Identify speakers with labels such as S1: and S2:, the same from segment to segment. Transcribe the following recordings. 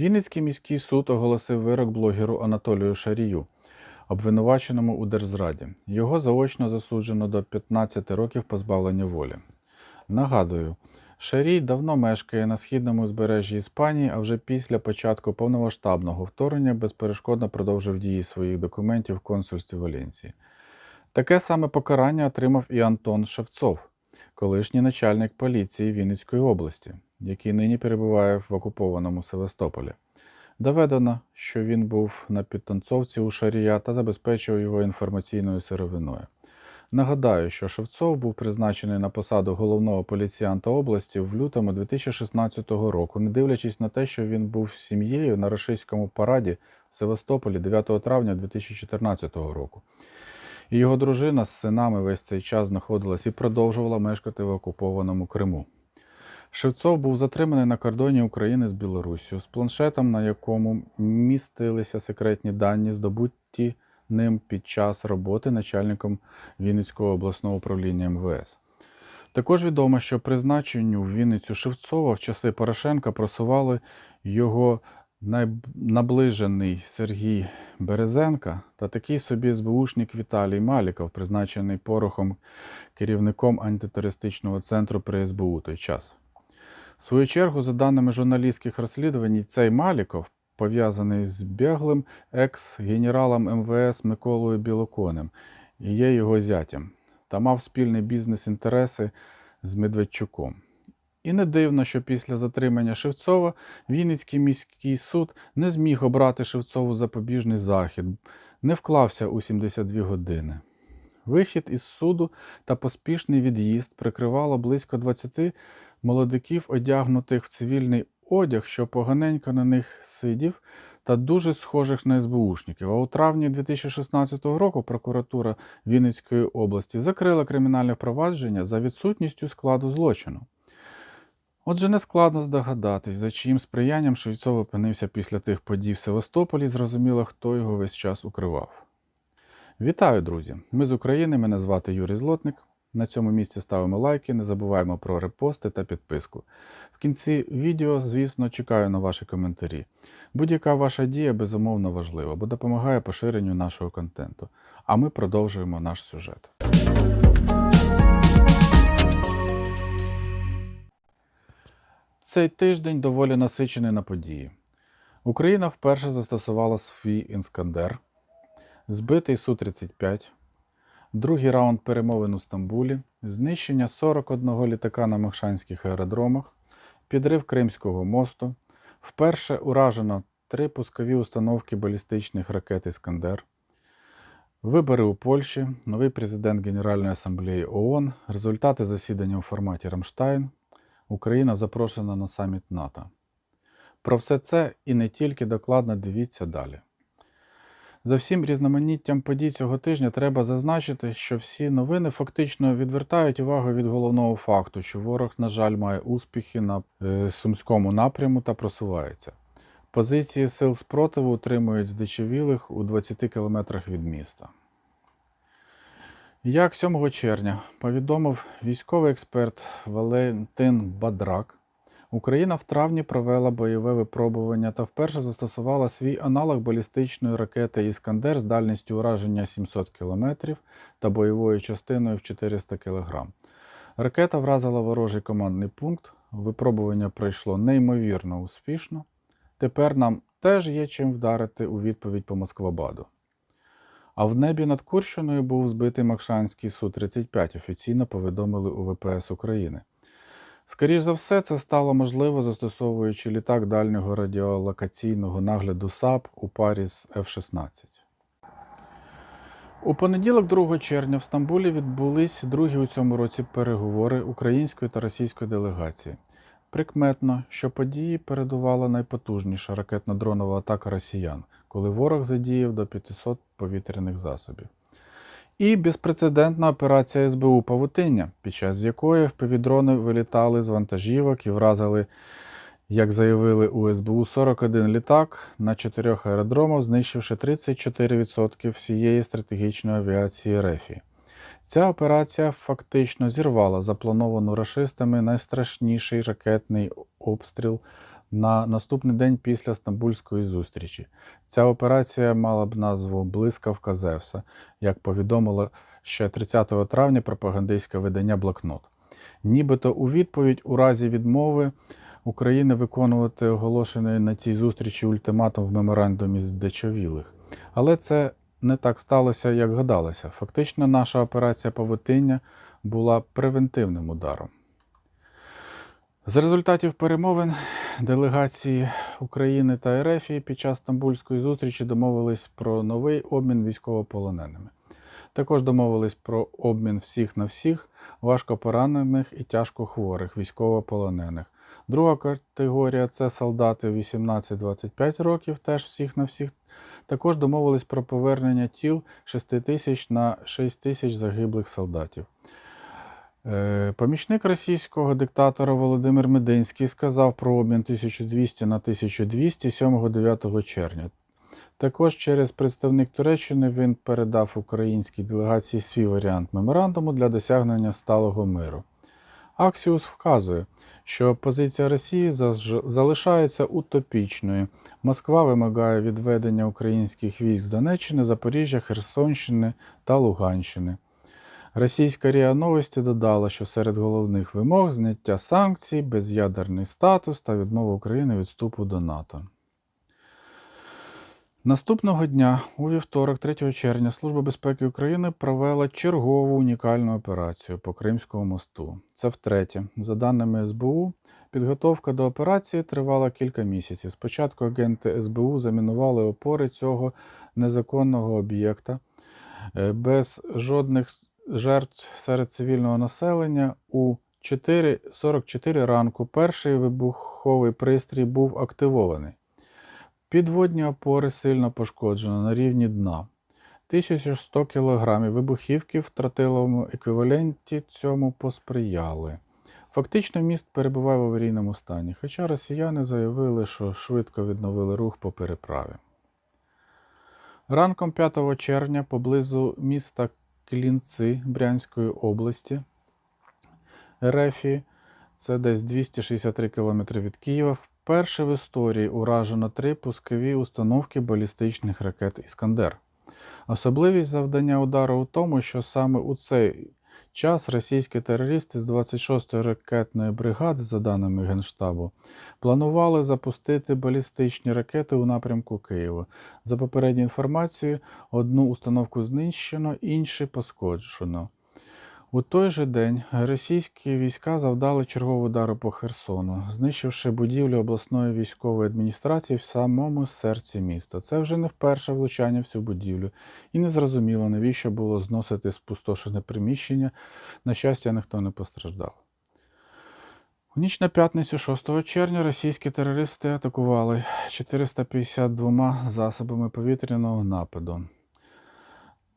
S1: Вінницький міський суд оголосив вирок блогеру Анатолію Шарію, обвинуваченому у держзраді. Його заочно засуджено до 15 років позбавлення волі. Нагадую, Шарій давно мешкає на східному узбережжі Іспанії, а вже після початку повномасштабного вторгнення безперешкодно продовжив дії своїх документів в консульстві Валенції. Таке саме покарання отримав і Антон Шевцов, колишній начальник поліції Вінницької області, який нині перебуває в окупованому Севастополі. Доведено, що він був на підтанцовці у Шарія та забезпечував його інформаційною сировиною. Нагадаю, що Шевцов був призначений на посаду головного поліціянта області в лютому 2016 року, не дивлячись на те, що він був сім'єю на рашистському параді в Севастополі 9 травня 2014 року. І його дружина з синами весь цей час знаходилась і продовжувала мешкати в окупованому Криму. Шевцов був затриманий на кордоні України з Білоруссю з планшетом, на якому містилися секретні дані, здобуті ним під час роботи начальником Вінницького обласного управління МВС. Також відомо, що призначенню в Вінницю Шевцова в часи Порошенка просували його найнаближений Сергій Березенка та такий собі СБУшник Віталій Маліков, призначений порохом керівником антитерористичного центру при СБУ той час. В свою чергу, за даними журналістських розслідувань, цей Маліков пов'язаний з беглим екс-генералом МВС Миколою Білоконем і є його зятям, та мав спільний бізнес-інтереси з Медведчуком. І не дивно, що після затримання Шевцова Вінницький міський суд не зміг обрати Шевцову запобіжний захід, не вклався у 72 години. Вихід із суду та поспішний від'їзд прикривало близько 20 молодиків, одягнутих в цивільний одяг, що поганенько на них сидів, та дуже схожих на СБУшників. А у травні 2016 року прокуратура Вінницької області закрила кримінальне провадження за відсутністю складу злочину. Отже, нескладно здогадатись, за чиїм сприянням Швейцов опинився після тих подій в Севастополі, зрозуміло, хто його весь час укривав. Вітаю, друзі! Ми з України, мене звати Юрій Злотник. На цьому місці ставимо лайки, не забуваємо про репости та підписку. В кінці відео, звісно, чекаю на ваші коментарі. Будь-яка ваша дія безумовно важлива, бо допомагає поширенню нашого контенту. А ми продовжуємо наш сюжет. Цей тиждень доволі насичений на події. Україна вперше застосувала свій Іскандер, збитий Су-35, другий раунд перемовин у Стамбулі, знищення 41 літака на Мохшанських аеродромах, підрив Кримського мосту, вперше уражено три пускові установки балістичних ракет Іскандер, вибори у Польщі, новий президент Генеральної асамблеї ООН, результати засідання у форматі Рамштайн. Україна запрошена на саміт НАТО. Про все це і не тільки докладно дивіться далі. За всім різноманіттям подій цього тижня треба зазначити, що всі новини фактично відвертають увагу від головного факту, що ворог, на жаль, має успіхи на е, сумському напряму та просувається. Позиції сил спротиву утримують здичавілих у 20 кілометрах від міста. Як 7 червня повідомив військовий експерт Валентин Бадрак, Україна в травні провела бойове випробування та вперше застосувала свій аналог балістичної ракети Іскандер з дальністю ураження 700 км та бойовою частиною в 400 кг. Ракета вразила ворожий командний пункт. Випробування пройшло неймовірно успішно. Тепер нам теж є чим вдарити у відповідь по Москвабаду. А в небі над Курщиною був збитий Макшанський Су-35, офіційно повідомили у ВПС України. Скоріше за все, це стало можливо, застосовуючи літак дальнього радіолокаційного нагляду САП у парі з F-16. У понеділок, 2 червня, в Стамбулі відбулись другі у цьому році переговори української та російської делегації. Прикметно, що події передувала найпотужніша ракетно-дронова атака росіян, коли ворог задіяв до 500 повітряних засобів. І безпрецедентна операція СБУ Павутиння, під час якої впівдрони вилітали з вантажівок і вразили, як заявили у СБУ, 41 літак на чотирьох аеродромах, знищивши 34% всієї стратегічної авіації РЕФІ. Ця операція фактично зірвала заплановану рашистами найстрашніший ракетний обстріл на наступний день після Стамбульської зустрічі. Ця операція мала б назву Блискавка Зевса, як повідомило ще 30 травня пропагандистське видання Блокнот. Нібито у відповідь у разі відмови України виконувати оголошений на цій зустрічі ультиматум в меморандумі з Дечовілих. Але це не так сталося, як гадалося. Фактично, наша операція Павутиння була превентивним ударом. З результатів перемовин делегації України та РФ під час Стамбульської зустрічі домовились про новий обмін військовополоненими. Також домовились про обмін всіх на всіх важкопоранених і тяжкохворих військовополонених. Друга категорія це солдати 18-25 років, теж всіх на всіх. Також домовились про повернення тіл 6 тисяч на 6 тисяч загиблих солдатів. Е, Помічник російського диктатора Володимир Мединський сказав про обмін 1200 на 1200 7-9 червня. Також через представник Туреччини він передав українській делегації свій варіант меморандуму для досягнення сталого миру. Аксіус вказує, що позиція Росії залишається утопічною. Москва вимагає відведення українських військ з Донеччини, Запоріжжя, Херсонщини та Луганщини. Російська РІА Новості додала, що серед головних вимог зняття санкцій, без'ядерний статус та відмова України від вступу до НАТО. Наступного дня, у вівторок, 3 червня, Служба безпеки України провела чергову унікальну операцію по Кримському мосту. Це втретє. За даними СБУ, підготовка до операції тривала кілька місяців. Спочатку агенти СБУ замінували опори цього незаконного об'єкта е, без жодних жертв серед цивільного населення у 4.44 ранку перший вибуховий пристрій був активований. Підводні опори сильно пошкоджено на рівні дна. 1100 кг вибухівки в тротиловому еквіваленті цьому посприяли. Фактично міст перебуває в аварійному стані, хоча росіяни заявили, що швидко відновили рух по переправі. Ранком 5 червня поблизу міста Клінци Брянської області Рефі, це десь 263 км від Києва, вперше в історії уражено три пускові установки балістичних ракет Іскандер. Особливість завдання удару у тому, що саме у цей час російські терористи з 26-ї ракетної бригади, за даними Генштабу, планували запустити балістичні ракети у напрямку Києва. За попередньою інформацією, одну установку знищено, інші пошкоджено. У той же день російські війська завдали чергового удару по Херсону, знищивши будівлю обласної військової адміністрації в самому серці міста. Це вже не вперше влучання в цю будівлю, і не зрозуміло, навіщо було зносити спустошене приміщення. На щастя, ніхто не постраждав. У ніч на п'ятницю 6 червня російські терористи атакували 452 засобами повітряного нападу.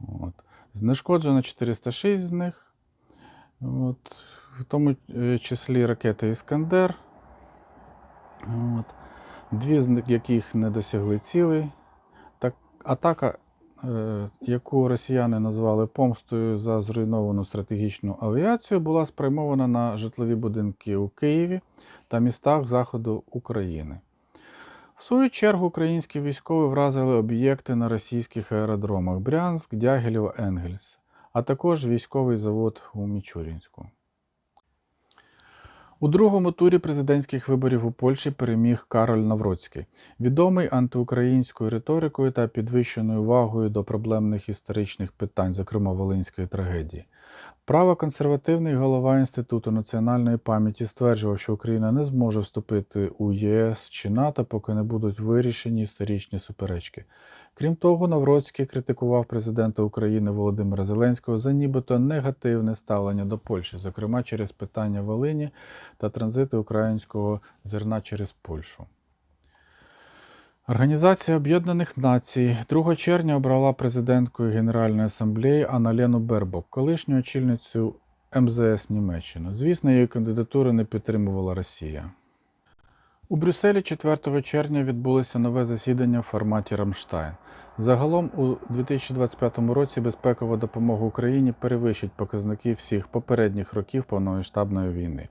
S1: От. Знешкоджено 406 з них. От. В тому е, числі ракети Іскандер. От. Дві з яких не досягли цілей. Так, атака, е, яку росіяни назвали помстою за зруйновану стратегічну авіацію, була спрямована на житлові будинки у Києві та містах Заходу України. В свою чергу українські військові вразили об'єкти на російських аеродромах Брянськ, Дягілєво, Енгельс, а також військовий завод у Мічурінську. У другому турі президентських виборів у Польщі переміг Кароль Навроцький, відомий антиукраїнською риторикою та підвищеною увагою до проблемних історичних питань, зокрема Волинської трагедії. Правоконсервативний голова Інституту національної пам'яті стверджував, що Україна не зможе вступити у ЄС чи НАТО, поки не будуть вирішені історичні суперечки. Крім того, Навроцький критикував президента України Володимира Зеленського за нібито негативне ставлення до Польщі, зокрема через питання Волині та транзиту українського зерна через Польщу. Організація Об'єднаних Націй 2 червня обрала президенткою Генеральної асамблеї Аналену Бербок, колишню очільницю МЗС Німеччини. Звісно, її кандидатуру не підтримувала Росія. У Брюсселі 4 червня відбулося нове засідання в форматі Рамштайн. Загалом у 2025 році безпекова допомога Україні перевищить показники всіх попередніх років повномасштабної війни.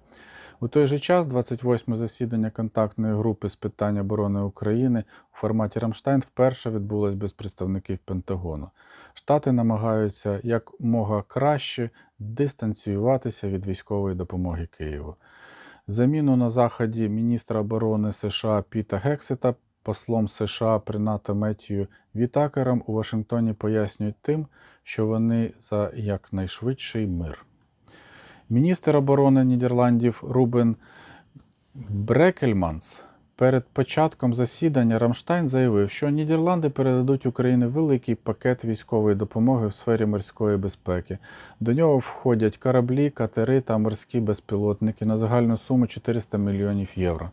S1: У той же час 28 засідання контактної групи з питань оборони України у форматі Рамштайн вперше відбулось без представників Пентагону. Штати намагаються якмога краще дистанціюватися від військової допомоги Києву. Заміну на заході міністра оборони США Піта Гексета послом США при НАТО Меттію Вітакером у Вашингтоні пояснюють тим, що вони за якнайшвидший мир. Міністр оборони Нідерландів Рубен Брекельманс перед початком засідання Рамштайн заявив, що Нідерланди передадуть Україні великий пакет військової допомоги в сфері морської безпеки. До нього входять кораблі, катери та морські безпілотники на загальну суму 400 мільйонів євро.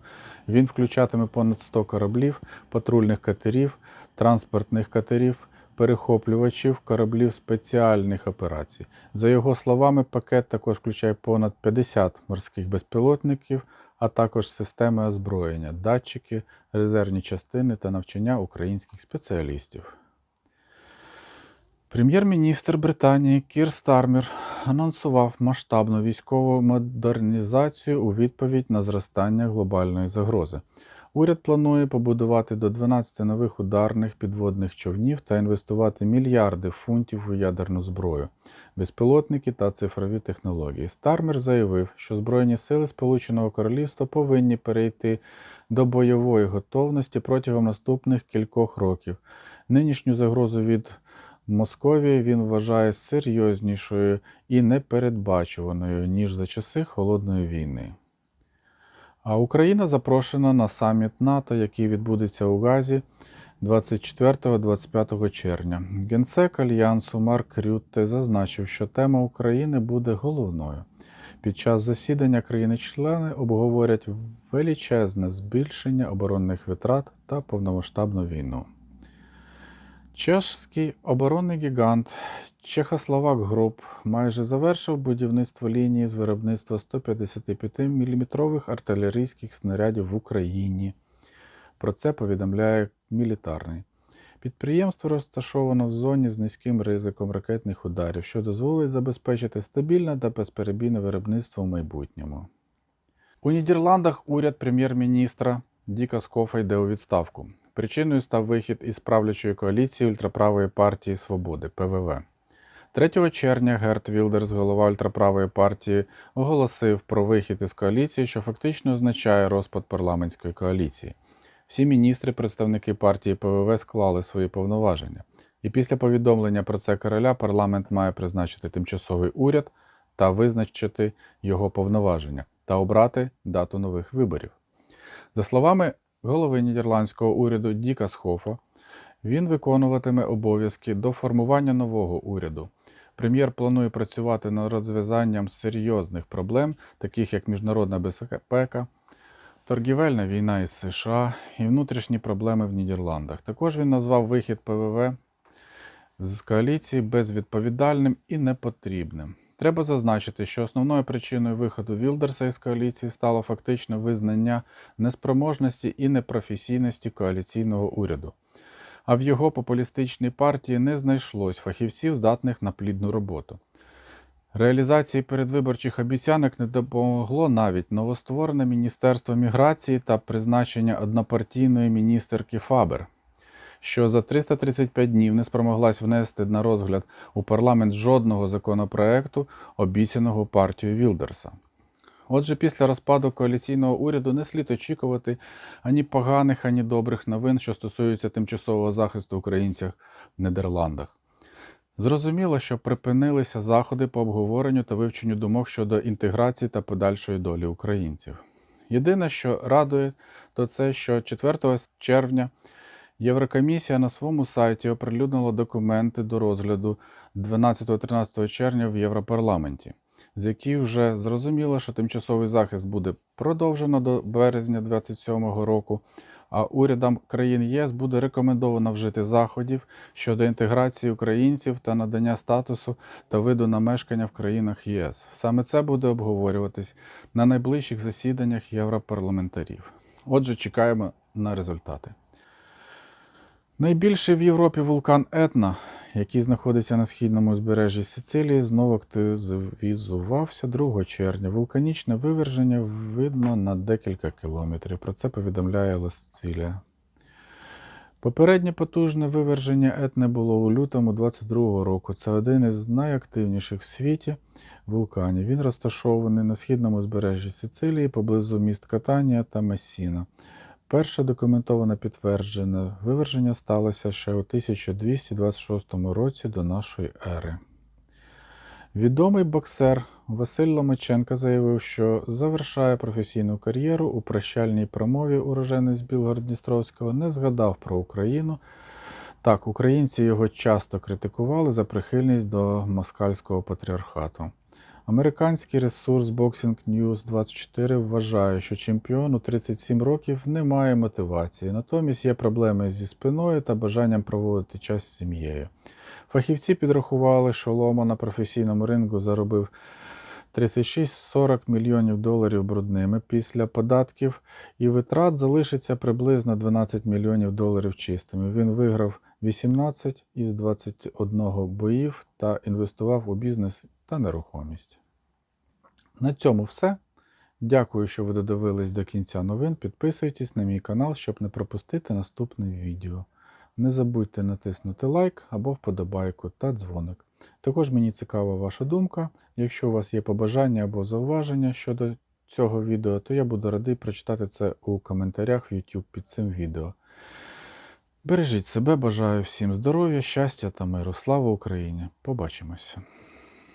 S1: Він включатиме понад 100 кораблів, патрульних катерів, транспортних катерів, перехоплювачів, кораблів спеціальних операцій. За його словами, пакет також включає понад 50 морських безпілотників, а також системи озброєння, датчики, резервні частини та навчання українських спеціалістів. Прем'єр-міністр Британії Кір Стармір анонсував масштабну військову модернізацію у відповідь на зростання глобальної загрози. Уряд планує побудувати до 12 нових ударних підводних човнів та інвестувати мільярди фунтів у ядерну зброю, безпілотники та цифрові технології. Стармер заявив, що Збройні сили Сполученого Королівства повинні перейти до бойової готовності протягом наступних кількох років. Нинішню загрозу від Московії він вважає серйознішою і непередбачуваною, ніж за часи Холодної війни. А Україна запрошена на саміт НАТО, який відбудеться у Газі 24-25 червня. Генсек Альянсу Марк Рютте зазначив, що тема України буде головною. Під час засідання країни-члени обговорять величезне збільшення оборонних витрат та повномасштабну війну. Чешський оборонний гігант Чехословак Груп майже завершив будівництво лінії з виробництва 155 мм артилерійських снарядів в Україні. Про це повідомляє мілітарний. Підприємство розташовано в зоні з низьким ризиком ракетних ударів, що дозволить забезпечити стабільне та безперебійне виробництво в майбутньому. У Нідерландах уряд прем'єр-міністра Діка Скофа йде у відставку. Причиною став вихід із правлячої коаліції ультраправої партії Свободи ПВВ. 3 червня Герт Вілдерс, голова ультраправої партії, оголосив про вихід із коаліції, що фактично означає розпад парламентської коаліції. Всі міністри, представники партії ПВВ склали свої повноваження. І після повідомлення про це короля парламент має призначити тимчасовий уряд та визначити його повноваження та обрати дату нових виборів. За словами голови нідерландського уряду Діка Схофа, він виконуватиме обов'язки до формування нового уряду. Прем'єр планує працювати над розв'язанням серйозних проблем, таких як міжнародна безпека, торгівельна війна із США і внутрішні проблеми в Нідерландах. Також він назвав вихід ПВВ з коаліції безвідповідальним і непотрібним. Треба зазначити, що основною причиною виходу Вілдерса із коаліції стало фактичне визнання неспроможності і непрофесійності коаліційного уряду. А в його популістичній партії не знайшлось фахівців, здатних на плідну роботу. Реалізації передвиборчих обіцянок не допомогло навіть новостворене Міністерство міграції та призначення однопартійної міністерки Фабер, що за 335 днів не спромоглась внести на розгляд у парламент жодного законопроекту, обіцяного партією Вілдерса. Отже, після розпаду коаліційного уряду не слід очікувати ані поганих, ані добрих новин, що стосуються тимчасового захисту українців в Нідерландах. Зрозуміло, що припинилися заходи по обговоренню та вивченню думок щодо інтеграції та подальшої долі українців. Єдине, що радує, то це, що 4 червня Єврокомісія на своєму сайті оприлюднила документи до розгляду 12-13 червня в Європарламенті, з яких вже зрозуміло, що тимчасовий захист буде продовжено до березня 2027 року, а урядам країн ЄС буде рекомендовано вжити заходів щодо інтеграції українців та надання статусу та виду на мешкання в країнах ЄС. Саме це буде обговорюватись на найближчих засіданнях європарламентарів. Отже, чекаємо на результати. Найбільший в Європі вулкан Етна, який знаходиться на східному узбережжі Сицилії, знову активізувався 2 червня. Вулканічне виверження видно на декілька кілометрів. Про це повідомляє Ласцилія. Попереднє потужне виверження Етни було у лютому 22 року. Це один із найактивніших в світі вулканів. Він розташований на східному узбережжі Сицилії поблизу міст Катанія та Месіна. Перше документоване підтверджене виверження сталося ще у 1226 році до нашої ери. Відомий боксер Василь Ломаченко заявив, що завершає професійну кар'єру у прощальній промові уроженець Білгород-Дністровського не згадав про Україну. Так, українці його часто критикували за прихильність до москальського патріархату. Американський ресурс Boxing News 24 вважає, що чемпіон у 37 років не має мотивації, натомість є проблеми зі спиною та бажанням проводити час з сім'єю. Фахівці підрахували, що Лома на професійному ринку заробив 36-40 мільйонів доларів брудними після податків і витрат залишиться приблизно 12 мільйонів доларів чистими. Він виграв 18 із 21 боїв та інвестував у бізнес та нерухомість. На цьому все. Дякую, що ви додивились до кінця новин. Підписуйтесь на мій канал, щоб не пропустити наступне відео. Не забудьте натиснути лайк або вподобайку та дзвоник. Також мені цікава ваша думка. Якщо у вас є побажання або зауваження щодо цього відео, то я буду радий прочитати це у коментарях в YouTube під цим відео. Бережіть себе, бажаю всім здоров'я, щастя та миру. Слава Україні! Побачимося!